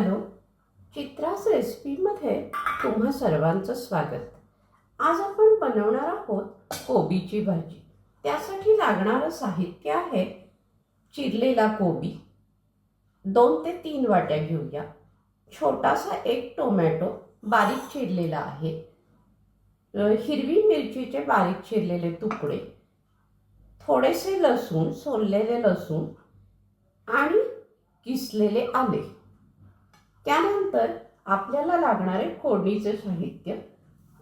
Hello Chitra's रेसिपीमध्ये तुम्हा सर्वांचं स्वागत. आज आपण बनवणार आहोत कोबीची भाजी. त्यासाठी लागणारं साहित्य आहे चिरलेला कोबी. दोन ते तीन वाट्या घेऊया. छोटासा एक टोमॅटो बारीक चिरलेला आहे. हिरवी मिरचीचे बारीक चिरलेले तुकडे. थोडेसे लसूण सोललेले लसूण आणि किसलेले आले. त्यानंतर आपल्याला लागणारे फोडणीचे साहित्य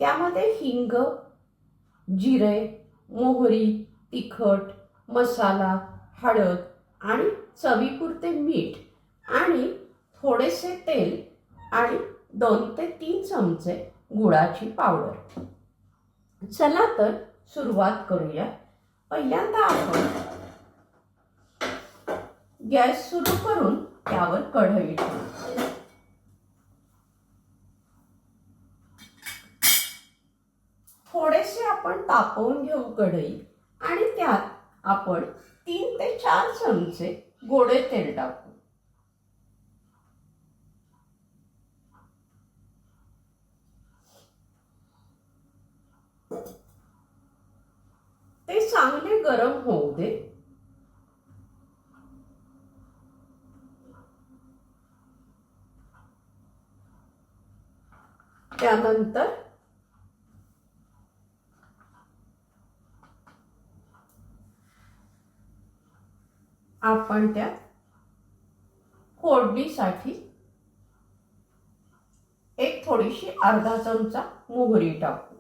त्यामध्ये हिंग जिरे मोहरी तिखट मसाला हळद आणि चवीपुरते मीठ आणि थोडेसे तेल आणि दोन ते तीन चमचे गुळाची पावडर. चला तर सुरुवात करूया. पहिल्यांदा आपण गॅस सुरू करून त्यावर कढई ठेवू थोडेसे आपण तापवून घेऊ कढई आणि त्यात आपण तीन ते चार चमचे गोडे तेल टाकू. ते चांगले गरम होऊ दे. त्यानंतर आपण त्यात फोडणीसाठी एक थोडीशी अर्धा चमचा मोहरी टाकू.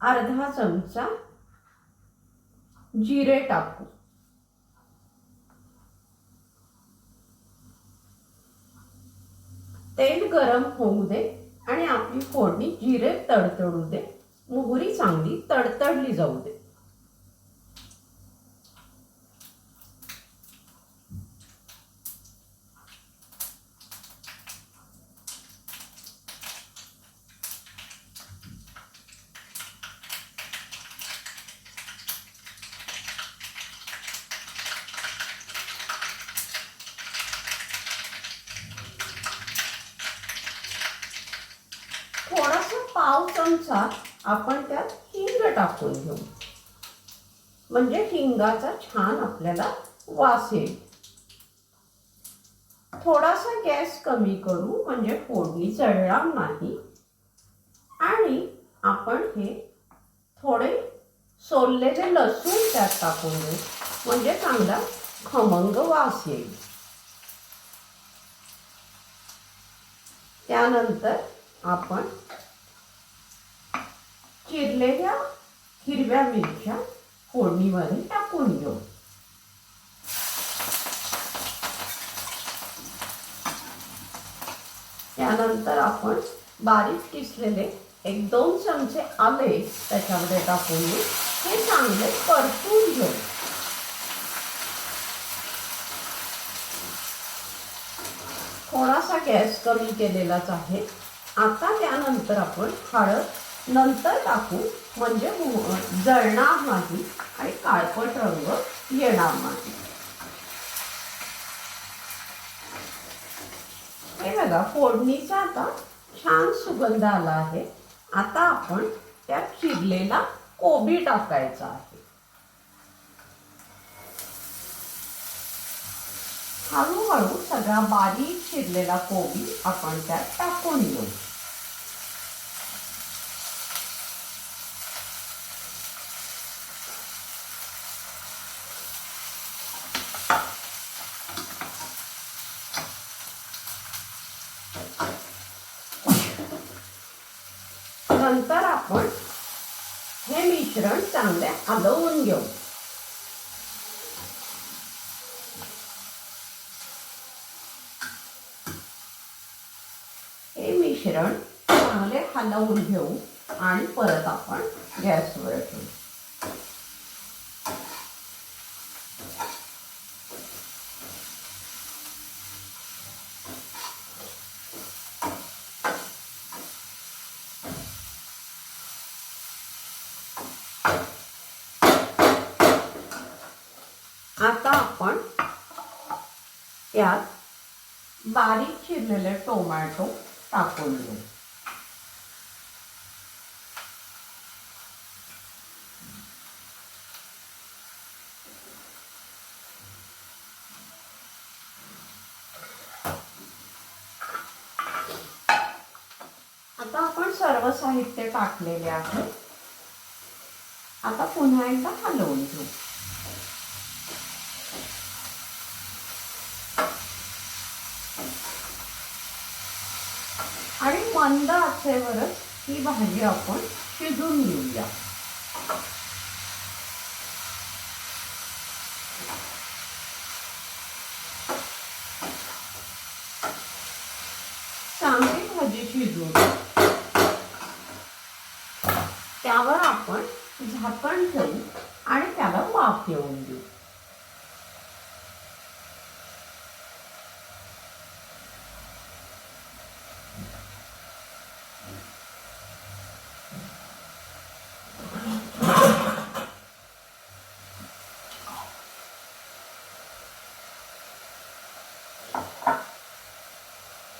अर्धा चमचा जिरे टाकू. तेल गरम होऊ दे आणि आपली फोडणी जिरे तडतडू दे. मोहरी चांगली तडतडली जाऊ दे. चमचा आपण त्यात हिंग टाकून घेऊ. म्हणजे हिंगाचा छान आपल्याला वास येईल. थोडासा गॅस कमी करू म्हणजे फोडणी चढणार नाही. आणि आपण हे थोडे सोललेले लसूण त्यात टाकून देऊ म्हणजे चांगला खमंग वास येईल. त्यानंतर आपण चिरलेल्या हिरव्या मिरच्या फोडणीमध्ये टाकून घेऊ त्यानंतर आपण बारीक किसलेले एक दोन चमचे आले त्याच्यामध्ये टाकून घेऊ हे चांगले परतून घेऊ. थोडासा गॅस कमी केलेलाच आहे. आता त्यानंतर आपण हळद नंतर टाकू म्हणजे जळणार नाही आणि काळपट रंग येणार नाही. हे बघा फोडणीचा आता छान सुगंध आला आहे. आता आपण त्यात चिरलेला कोबी टाकायचा आहे. हळूहळू सगळा बारीक चिरलेला कोबी आपण त्यात टाकून घेऊ. नंतर आपण हे मिश्रण चांगले हलवून घेऊ. हे मिश्रण चांगले हलवून घेऊ आणि परत आपण गॅसवर ठेवू. आता आपण यात बारीक चिरलेले टोमॅटो टाकून घेऊ. आता आपण सर्व साहित्य टाकलेले आहे. आता पुन्हा एकदा हलवून घेऊ. आणि मंद आचेवरच ही भाजी आपण शिजून घेऊया. चांगली भाजी शिजवून त्यावर आपण झाकण ठेवू आणि त्याला वाफ येऊन देऊ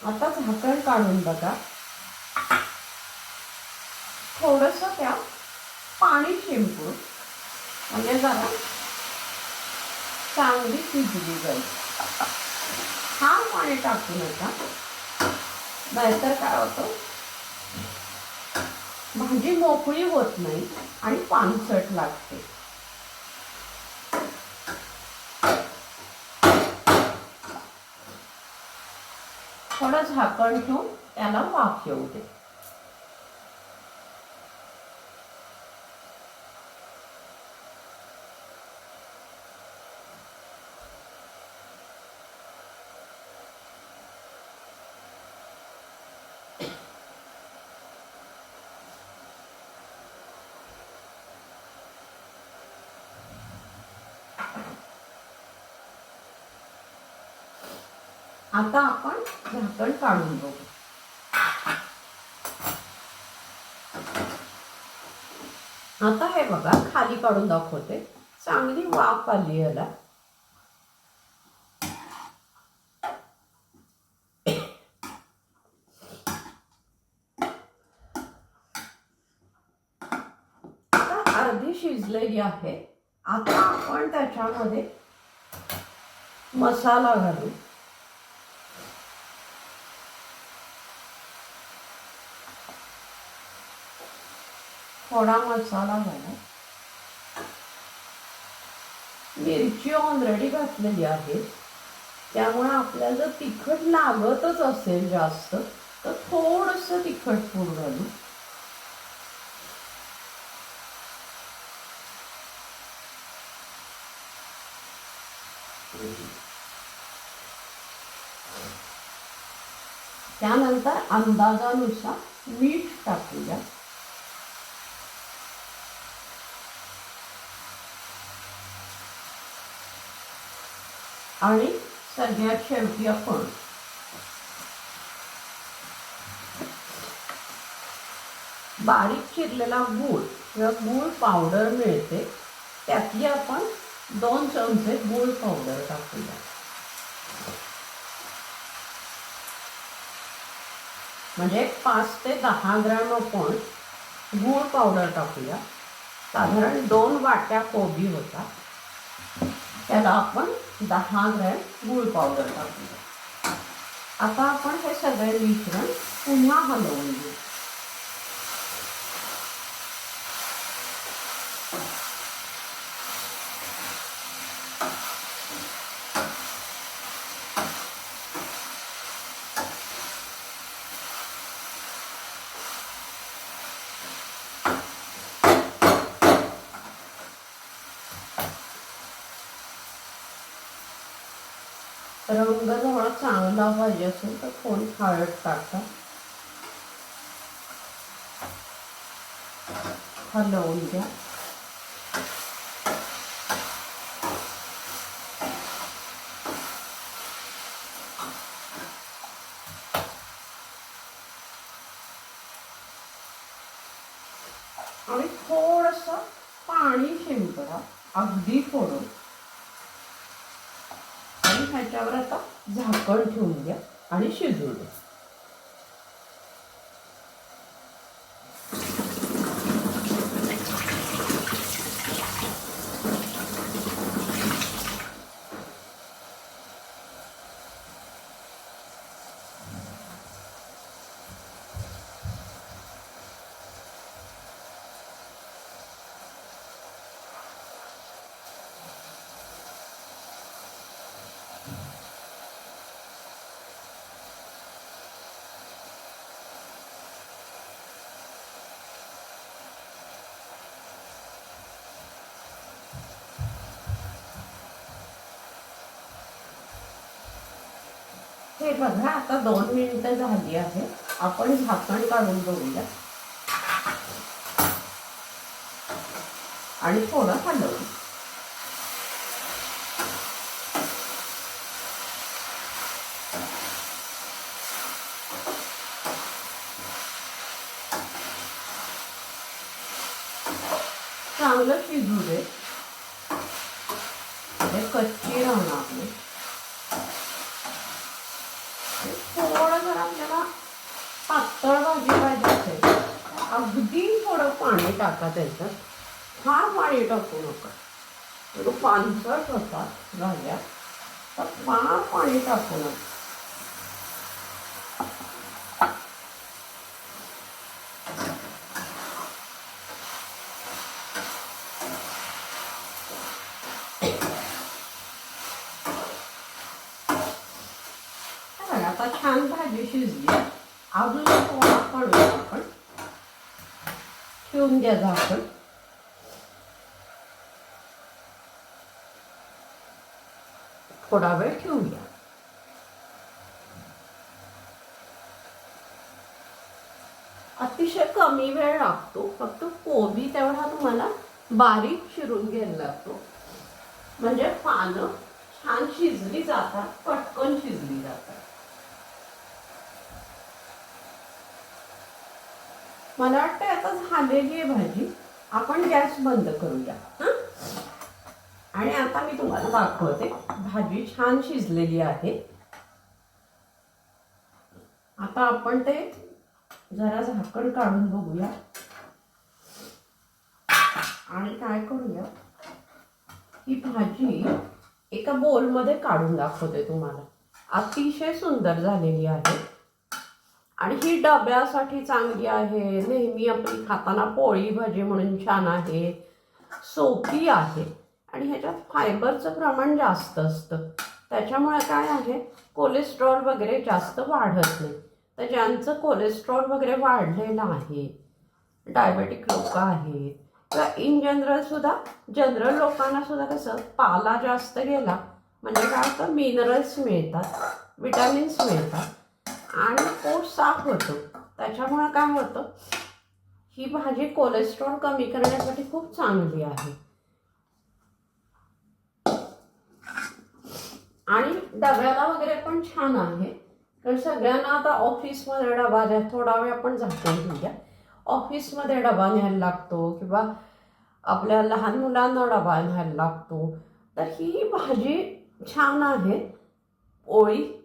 आता झाकण काढून बघा. थोडस त्या पाणी शिंपू म्हणजे जरा चांगली शिजली जाईल. हा पाणी टाकू नका नाहीतर काय होतं? भाजी मोकळी होत नाही आणि पानसट लागते. थोडं झाकण ठेवून त्याला वाफ येऊ दे. आता आपण झाकण काढून बघू. आता हे बघा खाली काढून दाखवते. चांगली वाफ आली याला. आता अर्धी शिजलेली आहे. आता आपण त्याच्यामध्ये मसाला घालू. थोडा मसाला घाला मिरची ऑलरेडी घातलेली आहे. त्यामुळे आपल्याला जर तिखट लागतच असेल जास्त तर थोडस तिखट पूड घालू. त्यानंतर अंदाजानुसार मीठ टाकूया. आणि सगळ्यात शेवटी आपण बारीक चिरलेला गूळ किंवा गूळ पावडर मिळते त्यातली आपण दोन चमचे गूळ पावडर टाकूया. म्हणजे पाच ते दहा ग्रॅम आपण गूळ पावडर टाकूया. साधारण दोन वाट्या कोबी होता. त्याला आपण दहा ग्रॅम गूळ पावडर टाकूया आता आपण हे सगळे मिश्रण पुन्हा हलवून घेऊ. रंग थोडा चांगला पाहिजे असेल तर थोडी हळद टाका. हलवून घ्या आणि थोडस पाणी शिंपडा. अगदी थोडं. ह्याच्यावर आता झाकण ठेवून द्या आणि शिजू द्या. हे बघा आता दोन मिनिटं झाली आहे. आपण झाकण काढून बघूया. आणि थोडं हलवू चांगलं शिजू दे म्हणजे कच्ची राहणार नाही थोडं जर आपल्याला पातळ भाजी पाहिजे असेल अगदी थोडं पाणी टाका त्याच्यात फार पाणी टाकू नका. तो पानसट होतात भाज्या तर फार पाणी टाकू नका. म्हणजे बघा, आता छान भाजी शिजली. अजून थोडा काढूया आपण. ठेवून द्या आपण. थोडा वेळ ठेवूया अतिशय कमी वेळ लागतो. फक्त कोबी तेवढा तुम्हाला बारीक चिरून घ्यायला लागतो. म्हणजे पानं छान शिजली जातात पटकन शिजली जातात. मला वाटतं आता झालेली आहे भाजी. आपण गॅस बंद करूया. आणि आता मी तुम्हाला दाखवते. भाजी छान शिजलेली आहे. आता आपण ते जरा झाकण काढून बघूया. आणि काय करूया? ही भाजी एका बोलमध्ये काढून दाखवते तुम्हाला. अतिशय सुंदर झालेली आहे. आणि ही डब्यासाठी चांगली आहे. नेहमी आपली खाताना पोळी भाजी म्हणून छान आहे. सोपी आहे. आणि ह्याच्यात फायबरचं प्रमाण जास्त असतं. त्याच्यामुळे काय आहे? कोलेस्ट्रॉल वगैरे जास्त वाढत नाही. तर ज्यांचं कोलेस्ट्रॉल वगैरे वाढलेलं आहे डायबेटिक लोक आहेत किंवा इन जनरल सुद्धा जनरल लोकांना सुद्धा कसं पाला जास्त गेला म्हणजे काय होतं? मिनरल्स मिळतात विटॅमिन्स मिळतात. आणि पोट साफ होतो. त्याच्यामुळे काय होतं ही भाजी कोलेस्ट्रॉल कमी करण्यासाठी खूप चांगली आहे. आणि डब्याला वगैरे पण छान आहे. कारण सगळ्यांना आता ऑफिसमध्ये डबा द्या थोडा वेळ आपण जातो घेऊया ऑफिसमध्ये डबा न्यायला लागतो किंवा आपल्या लहान मुलांना डबा न्यायला लागतो. तर ही भाजी छान आहे. पोळी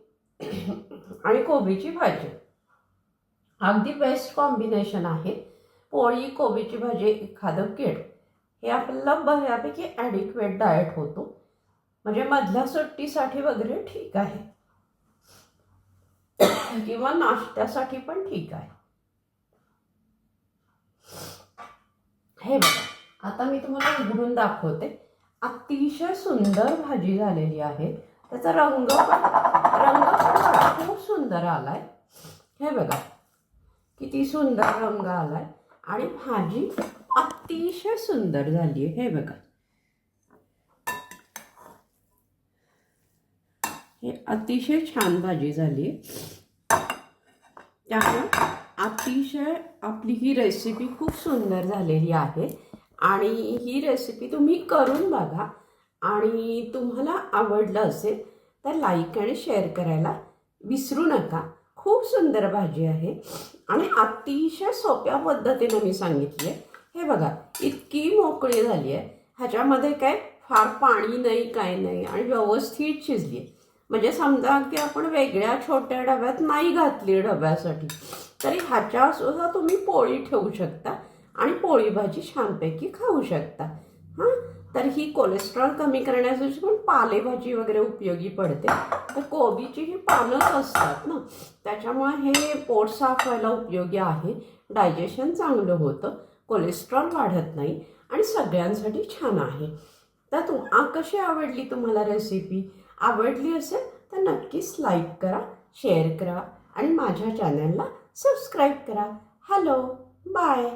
आणि कोबीची भाजी. अगदी बेस्ट कॉम्बिनेशन आहे. पोळी कोबीची भाजी एखादं केळ. हे आपल्याला बऱ्यापैकी ॲडिक्वेट डाएट होतो. म्हणजे मधल्या सुट्टीसाठी वगैरे ठीक आहे. किंवा नाश्त्यासाठी पण ठीक आहे. हे बघा. आता मी तुम्हाला उघडून दाखवते. अतिशय सुंदर भाजी झालेली आहे. त्याचा रंग रंग पण खूप सुंदर आलाय. हे बघा किती सुंदर रंग आलाय. आणि भाजी अतिशय सुंदर झाली आहे. हे बघा. हे अतिशय छान भाजी झाली त्यामुळे अतिशय आपली ही रेसिपी खूप सुंदर झालेली आहे. आणि ही रेसिपी तुम्ही करून बघा. आणि तुम्हाला आवडलं असेल तर लाईक आणि शेअर करायला विसरू नका. खूप सुंदर भाजी आहे आणि अतिशय सोप्या पद्धतीनं मी सांगितली आहे. हे बघा इतकी मोकळी झाली आहे. ह्याच्यामध्ये काय फार पाणी नाही काय नाही आणि व्यवस्थित शिजली आहे. म्हणजे समजा की आपण वेगळ्या छोट्या डब्यात नाही घातली डब्यासाठी तरी ह्याच्यासुद्धा तुम्ही पोळी ठेवू शकता आणि पोळी भाजी छानपैकी खाऊ शकता. हां? तर ही कोलेस्ट्रॉल कमी करण्यासाठी पण पालेभाजी वगैरे उपयोगी पडते. तर कोबीची ही पानंच असतात ना त्याच्यामुळे हे पोट साफ व्हायला उपयोगी आहे. डायजेशन चांगलं होतं कोलेस्ट्रॉल वाढत नाही आणि सगळ्यांसाठी छान आहे. तर तू कशी आवडली तुम्हाला रेसिपी आवडली असेल तर नक्कीच लाईक करा शेअर करा आणि माझ्या चॅनलला सबस्क्राईब करा. Hello bye